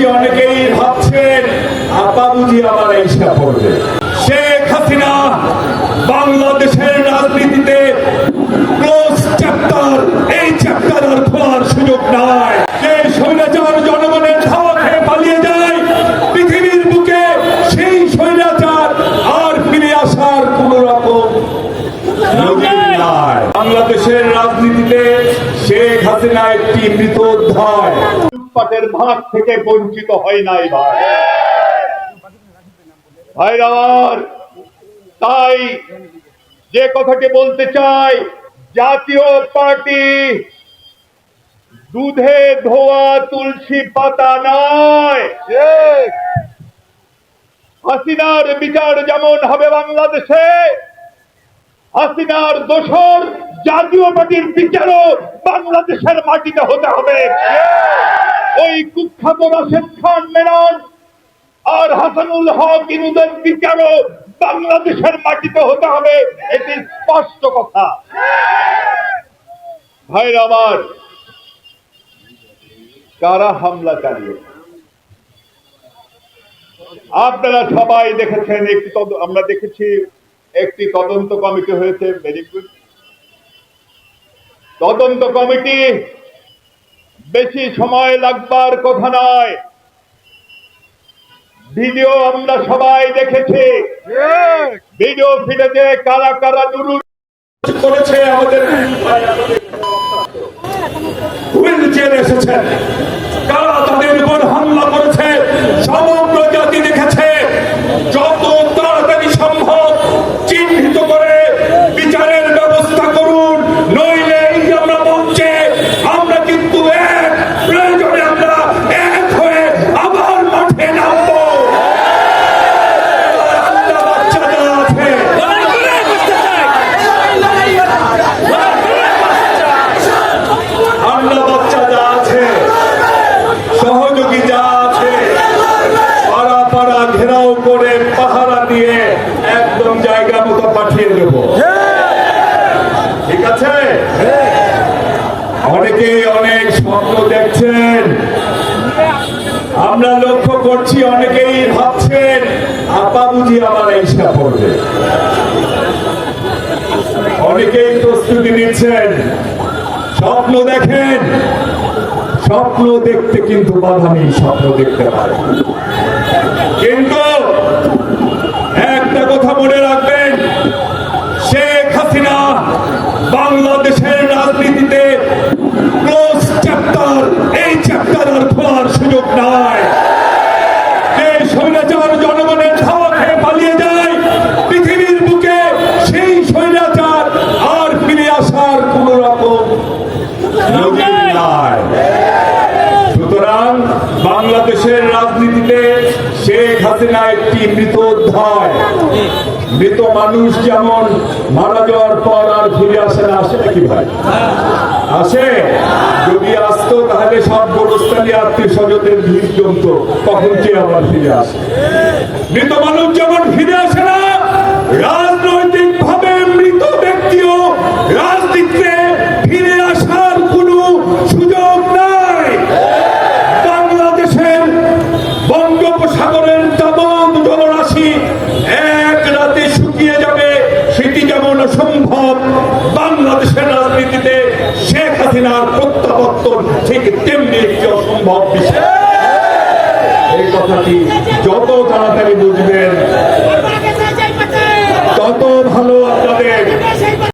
করছি অনেকেই ভাবছেন, আপা বুঝি আমার এইসা পড়বে শেখ হাসিনা বাংলাদেশের রাজনীতিতে ক্লোজ চ্যাপ্টার এই চ্যাপ্টার আর খোলার সুযোগ নাই। পৃথিবীর বুকে সেই স্বৈরাচার আর ফিরে আসার কোন বাংলাদেশের রাজনীতিতে শেখ হাসিনা একটি মৃত অধ্যায় লুটপাটের ভাগ থেকে বঞ্চিত হয় নাই ভাই ভাইরা আমার, তাই যে কথাটি বলতে চাই, জাতীয় পার্টি দুধে ধোয়া তুলসী পাতা নয়। হাসিনার বিচার যেমন হবে বাংলাদেশে, হাসিনার দোষর জাতীয় পার্টির বিচারও বাংলাদেশের মাটিতে হতে হবে। ওই কুখ্যাত রাশেদ খান মেনন আর হাসানুল হক ইনুদের বিচারও বাংলাদেশের মাটিতে হতে হবে, এটি স্পষ্ট কথা। ভাইরা আমার, কারা হামলা চালিয়ে? আপনারা সবাই দেখেছেন একটি আমরা দেখেছি একটি তদন্ত কমিটি হয়েছে ভেরি গুড তদন্ত কমিটি বেশি সময় লাগবার কথা নয়। ভিডিও আমরা সবাই দেখেছি। ভিডিও ফিরেছে কারা কারা দুরু করেছে আমাদের হুইল চেয়ার এসেছে কারা তাদের উপর হামলা করেছে? সমগ্র জাতি দেখেছে যত তাড়াতাড়ি সম্ভব চিহ্নিত করে বিচারের ব্যবস্থা করুন নইলে এই যে আমরা মঞ্চে আমরা কিন্তু এক প্রয়োজনে আমরা এক হয়ে আবার মাঠে নামবো আল্লাহ বাচ্চা যারা আছে আন্না বাচ্চা যা আছে সহযোগী যা আছে পাড়া পাড়া ঘেরাও করে পাহারা দিয়ে একদম জায়গা মতো পাঠিয়ে দেব। ঠিক আছে? অনেকে অনেক স্বপ্ন দেখছেন। আমরা লক্ষ্য করছি, অনেকেই ভাবছেন, আপা বুঝি আমার এইসা পড়বে। অনেকেই প্রস্তুতি নিচ্ছেন। স্বপ্ন দেখেন, স্বপ্ন দেখতে কিন্তু বাধা নেই, স্বপ্ন দেখতে পারে কিন্তু কথা মনে রাখবেন, শেখ হাসিনা বাংলাদেশের রাজনীতিতে ক্লোজ চ্যাপ্টার এই চ্যাপ্টার আর খোলার সুযোগ নাই। জনগণের পালিয়ে যায়, পৃথিবীর সেই আর আসার সুতরাং বাংলাদেশের রাজনীতিতে শেখ হাসিনা একটি মৃত অধ্যায়। মৃত মানুষ যেমন মারা যাওয়ার পর আর ফিরে আসে না, আসে নাকি ভাই? আসে। যদি আসতো তাহলে সব গোরস্থানী আত্মীয় স্বজনের ভিড় জমতো তখন কে আবার ফিরে আসে? মৃত মানুষ যেমন ফিরে আসে না রাজনৈতিক ভাবে মৃত ব্যক্তিও রাজনীতিতে ফিরে আসার কোনো সুযোগ নাই বাংলাদেশের বঙ্গোপসাগরের তামাম জলরাশি এক রাতে শুকিয়ে যাবে সেটি যেমন অসম্ভব বাংলাদেশের রাজনীতিতে শেখ হাসিনার প্রত্যাবর্তন ঠিক তেমনি একটি অসম্ভব বিষয়। এই কথাটি যত তাড়াতাড়ি বুঝবেন